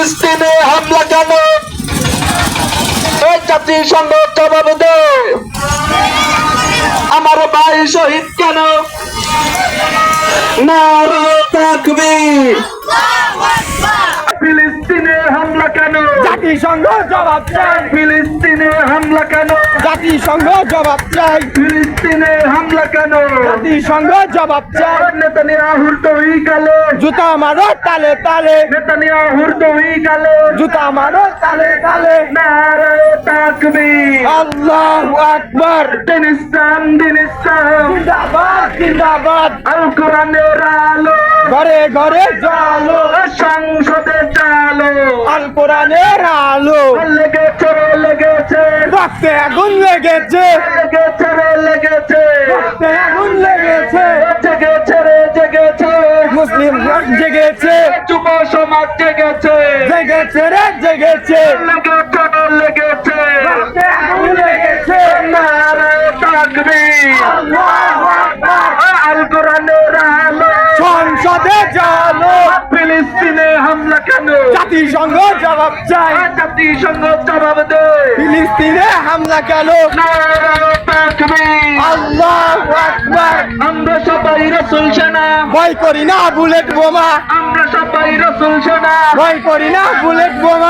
ফিলিস্তিনে হামলা কেন? জাতিসংঘ জবাব দে। আমার ভাই শহীদ কেন? ফিলিস্তিনে হামলা কেন? জাতিসংঘ জবাব চাই। ফিলিস্তিনে হামলা কেন? জাতিসংঘ জবাব চাই। ফিলিস্তিনে হামলা কেন? জাতিসংঘ জবাব চাই। নেতানিয়াহুর দই গালে। জুতা মারো তালে তালে। নেতানিয়াহুর দই গালে। জুতা মারো তালে তালে। নারে তাকবীর। আল্লাহ আকবার। দিন ইসলাম দিন ইসলাম জিন্দাবাদ জিন্দাবাদ। আল কোরআনের আলো। ঘরে ঘরে জালো। সংসদে চালো আল কোরআনের আলো। লেগেছে লেগেছে। রক্তে আগুন লেগেছে। লেগেছে। মুসলিম জেগেছে। যুব সমাজ জেগেছে। জেগেছে রে জেগেছে। লেগেছে লেগেছে। লেগেছে। নারে তাকবীর। আল্লাহু আকবার। আল কোরআনের আলো। সংসদে জালো। ফিলিস্তিনে হামলা কেন? জাতিসংঘ জবাব চাই। জাতিসংঘ জবাব দে। ফিলিস্তিনে হামলা কেন? নারে তাকবীর। আল্লাহ আকবার আমরা সবাই রসুল সেনা। ভয় করি না বুলেট বোমা। আমরা সবাই রসুল সেনা। ভয় করি না বুলেট বোমা।